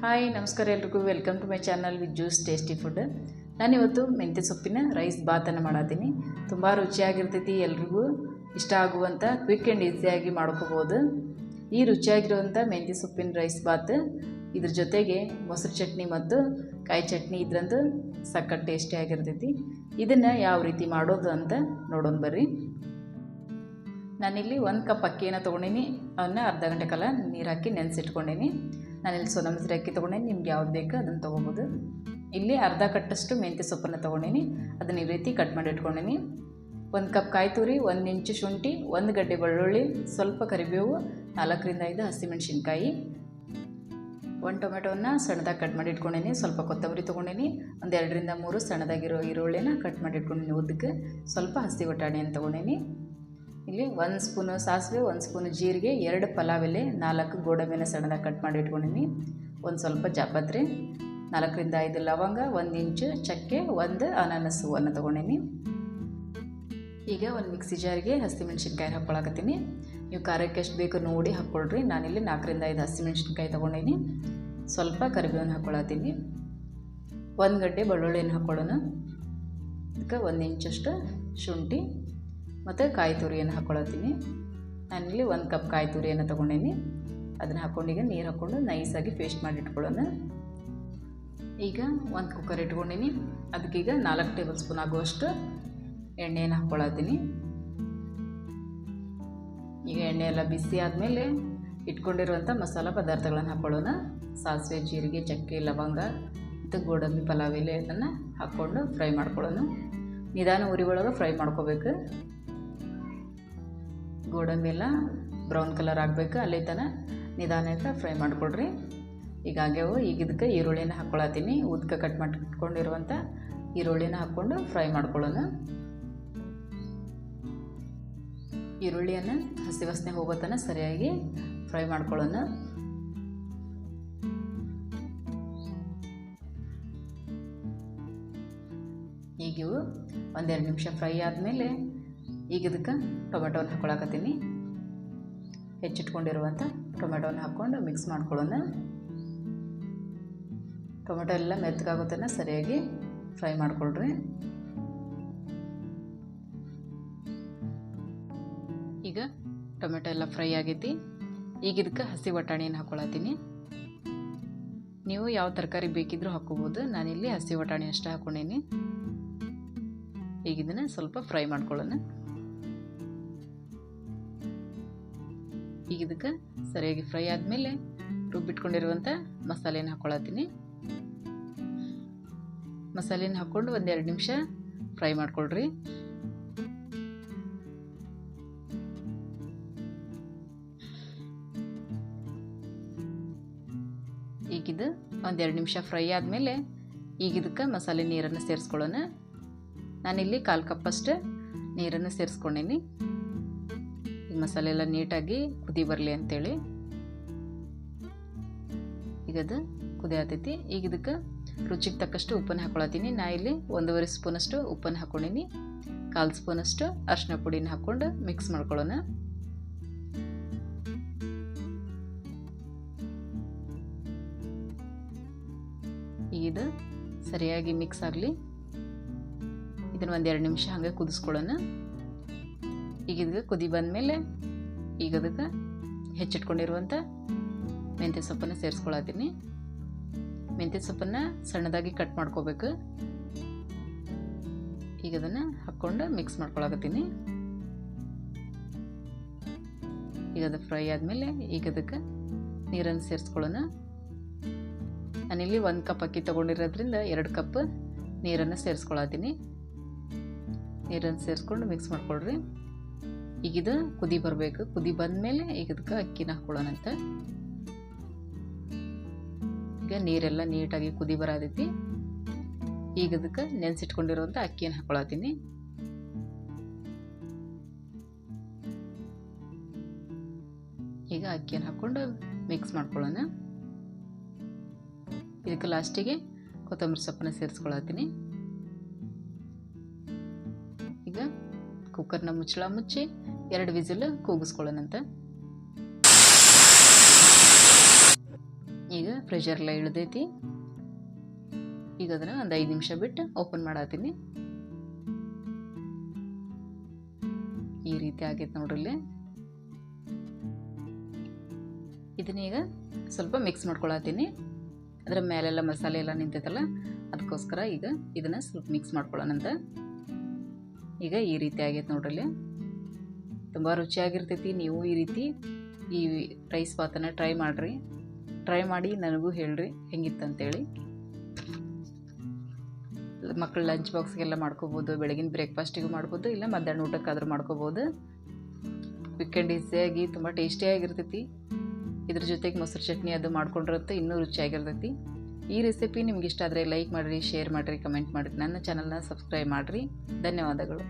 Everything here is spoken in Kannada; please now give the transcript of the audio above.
ಹಾಯ್, ನಮಸ್ಕಾರ ಎಲ್ರಿಗೂ. Welcome to my channel with juice tasty food ನಾನಿವತ್ತು ಮೆಂತ್ಯ ಸೊಪ್ಪಿನ ರೈಸ್ ಬಾತನ್ನು ಮಾಡತ್ತೀನಿ ತುಂಬ ರುಚಿಯಾಗಿರ್ತೈತಿ ಎಲ್ರಿಗೂ. ಇಷ್ಟ ಆಗುವಂಥ ಕ್ವಿಕ್ ಆ್ಯಂಡ್ ಈಸಿಯಾಗಿ ಮಾಡ್ಕೋಬೋದು. ಈ ರುಚಿಯಾಗಿರುವಂಥ ಮೆಂತ್ಯ ಸೊಪ್ಪಿನ ರೈಸ್ ಬಾತ್, ಇದ್ರ ಜೊತೆಗೆ ಮೊಸರು ಚಟ್ನಿ ಮತ್ತು ಕಾಯಿ ಚಟ್ನಿ ಇದ್ರಂತೂ ಸಕ್ಕತ್ ಟೇಸ್ಟಿಯಾಗಿರ್ತೈತಿ ಇದನ್ನು ಯಾವ ರೀತಿ ಮಾಡೋದು ಅಂತ ನೋಡೋಣ ಬರ್ರಿ. ನಾನಿಲ್ಲಿ ಒಂದು ಕಪ್ ಅಕ್ಕಿಯನ್ನು ತೊಗೊಂಡೀನಿ. ಅವನ್ನ ಅರ್ಧ ಗಂಟೆ ಕಾಲ ನೀರು ಹಾಕಿ ನೆನೆಸಿಟ್ಕೊಂಡೀನಿ. ನಾನಿಲ್ಲಿ ಸೋನಾ ಮಸೂರಿ ಅಕ್ಕಿ ತೊಗೊಂಡೆ ನಿಮ್ಗೆ ಯಾವ್ದು ಬೇಕು ಅದನ್ನು ತೊಗೊಬೋದು. ಇಲ್ಲಿ ಅರ್ಧ ಕಟ್ಟಷ್ಟು ಮೆಂತ್ಯ ಸೊಪ್ಪನ್ನು ತೊಗೊಂಡೀನಿ, ಅದನ್ನ ಈ ರೀತಿ ಕಟ್ ಮಾಡಿ ಇಟ್ಕೊಂಡೀನಿ. ಒಂದು ಕಪ್ ಕಾಯಿ ತುರಿ, ಒಂದು ಇಂಚು ಶುಂಠಿ, ಒಂದು ಗಡ್ಡೆ ಬೆಳ್ಳುಳ್ಳಿ, ಸ್ವಲ್ಪ ಕರಿಬೇವು, ನಾಲ್ಕರಿಂದ ಐದು ಹಸಿಮೆಣ್ಸಿನ್ಕಾಯಿ. ಒಂದು ಟೊಮೆಟೋನ ಸಣ್ಣದಾಗಿ ಕಟ್ ಮಾಡಿ ಇಟ್ಕೊಂಡೀನಿ, ಸ್ವಲ್ಪ ಕೊತ್ತಂಬರಿ ತೊಗೊಂಡೀನಿ, ಒಂದು ಎರಡರಿಂದ ಮೂರು ಸಣ್ಣದಾಗಿರೋ ಈರುಳ್ಳಿನ ಕಟ್ ಮಾಡಿ ಇಟ್ಕೊಂಡೀನಿ ಉದ್ದಕ್ಕೆ. ಸ್ವಲ್ಪ ಹಸಿ ಬಟಾಣಿಯನ್ನು ತೊಗೊಂಡೀನಿ. ಇಲ್ಲಿ ಒಂದು ಸ್ಪೂನು ಸಾಸಿವೆ, ಒಂದು ಸ್ಪೂನು ಜೀರಿಗೆ, ಎರಡು ಪಲಾವ್ ಎಲೆ ನಾಲ್ಕು ಗೋಡಂಬಿನ ಸಣ್ಣದಾಗಿ ಕಟ್ ಮಾಡಿ ಇಟ್ಕೊಂಡೀನಿ. ಒಂದು ಸ್ವಲ್ಪ ಜಾಪತ್ರೆ, ನಾಲ್ಕರಿಂದ ಐದು ಲವಂಗ, ಒಂದು ಇಂಚು ಚಕ್ಕೆ, ಒಂದು ಅನಾನಸ್ ಹೂವನ್ನು ತೊಗೊಂಡಿನಿ. ಈಗ ಒಂದು ಮಿಕ್ಸಿ ಜಾರಿಗೆ ಹಸಿಮೆಣ್ಸಿನ್ಕಾಯಿ ಹಾಕ್ಕೊಳಕತ್ತೀನಿ ನೀವು ಖಾರಕ್ಕೆ ಎಷ್ಟು ಬೇಕು ನೋಡಿ ಹಾಕ್ಕೊಳ್ರಿ ನಾನಿಲ್ಲಿ ನಾಲ್ಕರಿಂದ ಐದು ಹಸಿಮೆಣ್ಸಿನ್ಕಾಯಿ ತೊಗೊಂಡಿನಿ. ಸ್ವಲ್ಪ ಕರಿಬೇವನ್ನು ಹಾಕ್ಕೊಳತ್ತೀನಿ ಒಂದು ಗಡ್ಡೆ ಬೆಳ್ಳುಳ್ಳಿಯನ್ನು ಹಾಕ್ಕೊಳ್ಳೋಣ ಅದಕ್ಕೆ ಒಂದು ಇಂಚಷ್ಟು ಶುಂಠಿ ಮತ್ತು ಕಾಯಿ ತುರಿಯನ್ನು ಹಾಕ್ಕೊಳತ್ತೀನಿ ನಾನಿಲ್ಲಿ ಒಂದು ಕಪ್ ಕಾಯಿ ತುರಿಯನ್ನು ತೊಗೊಂಡೀನಿ. ಅದನ್ನು ಹಾಕ್ಕೊಂಡೀಗ ನೀರು ಹಾಕ್ಕೊಂಡು ನೈಸಾಗಿ ಪೇಸ್ಟ್ ಮಾಡಿ ಇಟ್ಕೊಳ್ಳೋಣ. ಈಗ ಒಂದು ಕುಕ್ಕರ್ ಇಟ್ಕೊಂಡೀನಿ. ಅದಕ್ಕೀಗ ನಾಲ್ಕು ಟೇಬಲ್ ಸ್ಪೂನ್ ಆಗುವಷ್ಟು ಎಣ್ಣೆಯನ್ನು ಹಾಕ್ಕೊಳತ್ತೀನಿ ಈಗ ಎಣ್ಣೆ ಎಲ್ಲ ಬಿಸಿ ಆದಮೇಲೆ ಇಟ್ಕೊಂಡಿರುವಂಥ ಮಸಾಲ ಪದಾರ್ಥಗಳನ್ನು ಹಾಕ್ಕೊಳ್ಳೋಣ ಸಾಸಿವೆ, ಜೀರಿಗೆ, ಚಕ್ಕೆ, ಲವಂಗ ಮತ್ತು ಗೋಡಂಬಿ, ಪಲಾವ್ ಎಲೆಯನ್ನು ಹಾಕ್ಕೊಂಡು ಫ್ರೈ ಮಾಡ್ಕೊಳ್ಳೋಣ. ನಿಧಾನ ಉರಿ ಒಳಗೆ ಫ್ರೈ ಮಾಡ್ಕೋಬೇಕು. ಗೋಡಂಬಿ ಎಲ್ಲ ಬ್ರೌನ್ ಕಲರ್ ಆಗಬೇಕು, ಅಲ್ಲಿ ತನಕ ನಿಧಾನಕ್ಕೆ ಫ್ರೈ ಮಾಡಿಕೊಡ್ರಿ. ಈಗ ಆಗ್ಯಾವು ಈಗ ಇದಕ್ಕೆ ಈರುಳ್ಳಿನ ಹಾಕ್ಕೊಳತ್ತೀನಿ ಉದ್ಕ ಕಟ್ ಮಾಡ್ಕೊಂಡಿರುವಂಥ ಈರುಳ್ಳಿನ ಹಾಕ್ಕೊಂಡು ಫ್ರೈ ಮಾಡ್ಕೊಳ್ಳೋಣ. ಈರುಳ್ಳಿಯನ್ನು ಹಸಿ ವಾಸನೆ ಹೋಗೋತನ ಸರಿಯಾಗಿ ಫ್ರೈ ಮಾಡ್ಕೊಳ್ಳೋಣ. ಈಗ ಇವು ಒಂದೆರಡು ನಿಮಿಷ ಫ್ರೈ ಆದಮೇಲೆ ಈಗ ಇದಕ್ಕೆ ಟೊಮೆಟೊನ ಹಾಕ್ಕೊಳಕತ್ತೀನಿ ಹೆಚ್ಚಿಟ್ಕೊಂಡಿರುವಂಥ ಟೊಮೆಟೊನ ಹಾಕ್ಕೊಂಡು ಮಿಕ್ಸ್ ಮಾಡ್ಕೊಳ್ಳೋಣ. ಟೊಮೆಟೊ ಎಲ್ಲ ಮೆತ್ತಗಾಗೋತನ ಸರಿಯಾಗಿ ಫ್ರೈ ಮಾಡ್ಕೊಳ್ರಿ. ಈಗ ಟೊಮೆಟೊ ಎಲ್ಲ ಫ್ರೈ ಆಗೈತಿ. ಈಗ ಇದಕ್ಕೆ ಹಸಿ ಬಟಾಣಿಯನ್ನು ಹಾಕ್ಕೊಳತ್ತೀನಿ ನೀವು ಯಾವ ತರಕಾರಿ ಬೇಕಿದ್ರೂ ಹಾಕ್ಕೋಬೋದು. ನಾನಿಲ್ಲಿ ಹಸಿ ಬಟಾಣಿ ಅಷ್ಟೇ ಹಾಕ್ಕೊಂಡೀನಿ ಈಗ ಇದನ್ನು ಸ್ವಲ್ಪ ಫ್ರೈ ಮಾಡ್ಕೊಳ್ಳೋಣ. ಈಗ ಇದಕ್ಕೆ ಸರಿಯಾಗಿ ಫ್ರೈ ಆದಮೇಲೆ ರುಬ್ಬಿಟ್ಕೊಂಡಿರುವಂಥ ಮಸಾಲೆನ ಹಾಕ್ಕೊಳತ್ತೀನಿ ಮಸಾಲೆನ ಹಾಕ್ಕೊಂಡು ಒಂದೆರಡು ನಿಮಿಷ ಫ್ರೈ ಮಾಡ್ಕೊಳ್ರಿ. ಈಗಿದ ಒಂದೆರಡು ನಿಮಿಷ ಫ್ರೈ ಆದಮೇಲೆ ಈಗ ಇದಕ್ಕೆ ಮಸಾಲೆ ನೀರನ್ನು ಸೇರಿಸ್ಕೊಳ್ಳೋಣ. ನಾನಿಲ್ಲಿ ಕಾಲು ಕಪ್ಪಷ್ಟು ನೀರನ್ನು ಸೇರಿಸ್ಕೊಂಡೀನಿ. ಮಸಾಲೆ ಎಲ್ಲ ನೀಟಾಗಿ ಕುದಿ ಬರಲಿ ಅಂತೇಳಿ. ಈಗ ಅದು ಕುದಿ ಆತೈತಿ. ಈಗ ಇದಕ್ಕೆ ರುಚಿಗೆ ತಕ್ಕಷ್ಟು ಉಪ್ಪನ್ನು ಹಾಕೊಳತ್ತೀನಿ. ನಾ ಇಲ್ಲಿ ಒಂದೂವರೆ ಸ್ಪೂನಷ್ಟು ಉಪ್ಪನ್ನು ಹಾಕ್ಕೊಂಡಿನಿ ಕಾಲು ಸ್ಪೂನಷ್ಟು ಅರಿಶಿನ ಪುಡಿನ ಹಾಕ್ಕೊಂಡು ಮಿಕ್ಸ್ ಮಾಡ್ಕೊಳ್ಳೋಣ. ಇದು ಸರಿಯಾಗಿ ಮಿಕ್ಸ್ ಆಗಲಿ. ಇದನ್ನು ಒಂದೆರಡು ನಿಮಿಷ ಹಾಗೆ ಕುದಿಸ್ಕೊಳ್ಳೋಣ. ಈಗ ಇದಕ್ಕೆ ಕುದಿ ಬಂದಮೇಲೆ ಈಗ ಅದಕ್ಕೆ ಹೆಚ್ಚಿಟ್ಕೊಂಡಿರುವಂಥ ಮೆಂತ್ಯ ಸೊಪ್ಪನ್ನು ಸೇರಿಸ್ಕೊಳತ್ತೀನಿ. ಮೆಂತ್ಯ ಸೊಪ್ಪನ್ನು ಸಣ್ಣದಾಗಿ ಕಟ್ ಮಾಡ್ಕೋಬೇಕು. ಈಗ ಅದನ್ನು ಹಾಕ್ಕೊಂಡು ಮಿಕ್ಸ್ ಮಾಡ್ಕೊಳಕತ್ತೀನಿ. ಈಗ ಅದು ಫ್ರೈ ಆದಮೇಲೆ ಈಗ ಅದಕ್ಕೆ ನೀರನ್ನು ಸೇರಿಸ್ಕೊಳ್ಳೋಣ. ನಾನಿಲ್ಲಿ ಒಂದು ಕಪ್ ಅಕ್ಕಿ ತೊಗೊಂಡಿರೋದ್ರಿಂದ ಎರಡು ಕಪ್ ನೀರನ್ನು ಸೇರಿಸ್ಕೊಳತ್ತೀನಿ. ನೀರನ್ನು ಸೇರಿಸ್ಕೊಂಡು ಮಿಕ್ಸ್ ಮಾಡ್ಕೊಳ್ರಿ. ಈಗಿದು ಕುದಿ ಬರಬೇಕು. ಕುದಿ ಬಂದಮೇಲೆ ಈಗ ಇದಕ್ಕೆ ಅಕ್ಕಿನ ಹಾಕ್ಕೊಳ್ಳೋಣಂತ ಈಗ ನೀರೆಲ್ಲ ನೀಟಾಗಿ ಕುದಿ ಬರತೈತಿ. ಈಗ ಅದಕ್ಕೆ ನೆನೆಸಿಟ್ಕೊಂಡಿರುವಂಥ ಅಕ್ಕಿನ ಹಾಕ್ಕೊಳತ್ತೀನಿ ಈಗ ಅಕ್ಕಿನ ಹಾಕ್ಕೊಂಡು ಮಿಕ್ಸ್ ಮಾಡ್ಕೊಳ್ಳೋಣ. ಇದಕ್ಕೆ ಲಾಸ್ಟಿಗೆ ಕೊತ್ತಂಬರಿ ಸೊಪ್ಪನ್ನ ಸೇರಿಸ್ಕೊಳತ್ತೀನಿ. ಈಗ ಕುಕ್ಕರ್ನ ಮುಚ್ಚಳ ಮುಚ್ಚಿ ಎರಡು ವಿಸಿಲ್ ಕೂಗಿಸ್ಕೊಳ್ಳೋಣಂತ. ಈಗ ಪ್ರೆಷರ್ ಎಲ್ಲ ಇಳ್ದೈತಿ. ಈಗ ಅದನ್ನು ಒಂದು ಐದು ನಿಮಿಷ ಬಿಟ್ಟು ಓಪನ್ ಮಾಡತ್ತೀನಿ ಈ ರೀತಿ ಆಗೈತೆ ನೋಡ್ರಿ ಇದನ್ನೀಗ ಸ್ವಲ್ಪ ಮಿಕ್ಸ್ ಮಾಡ್ಕೊಳತ್ತೀನಿ ಅದರ ಮೇಲೆಲ್ಲ ಮಸಾಲೆ ಎಲ್ಲ ನಿಂತೈತಲ್ಲ, ಅದಕ್ಕೋಸ್ಕರ ಈಗ ಇದನ್ನು ಸ್ವಲ್ಪ ಮಿಕ್ಸ್ ಮಾಡ್ಕೊಳ್ಳೋಣಂತ ಈಗ ಈ ರೀತಿ ಆಗೈತೆ ನೋಡ್ರಲ್ಲಿ ತುಂಬ ರುಚಿಯಾಗಿರ್ತೈತಿ. ನೀವು ಈ ರೀತಿ ಈ ರೈಸ್ ಬಾತನ್ನು ಟ್ರೈ ಮಾಡಿರಿ. ಟ್ರೈ ಮಾಡಿ ನನಗೂ ಹೇಳ್ರಿ ಹೆಂಗಿತ್ತಂತೇಳಿ. ಮಕ್ಕಳು ಲಂಚ್ ಬಾಕ್ಸ್ಗೆಲ್ಲ ಮಾಡ್ಕೋಬೋದು, ಬೆಳಗಿನ ಬ್ರೇಕ್ಫಾಸ್ಟಿಗೂ ಮಾಡ್ಬೋದು ಇಲ್ಲ ಮಧ್ಯಾಹ್ನ ಊಟಕ್ಕಾದರೂ ಮಾಡ್ಕೋಬೋದು. ವೀಕೆಂಡ್ ಈಸಿಯಾಗಿ ತುಂಬ ಟೇಸ್ಟಿಯಾಗಿರ್ತೈತಿ ಇದ್ರ ಜೊತೆಗೆ ಮೊಸರು ಚಟ್ನಿ ಅದು ಮಾಡ್ಕೊಂಡಿರುತ್ತೆ, ಇನ್ನೂ ರುಚಿಯಾಗಿರ್ತೈತಿ. ಈ ರೆಸಿಪಿ ನಿಮ್ಗೆ ಇಷ್ಟ ಆದರೆ ಲೈಕ್ ಮಾಡಿರಿ ಶೇರ್ ಮಾಡಿರಿ ಕಮೆಂಟ್ ಮಾಡಿರಿ. ನನ್ನ ಚಾನಲ್ನ ಸಬ್ಸ್ಕ್ರೈಬ್ ಮಾಡಿರಿ. ಧನ್ಯವಾದಗಳು.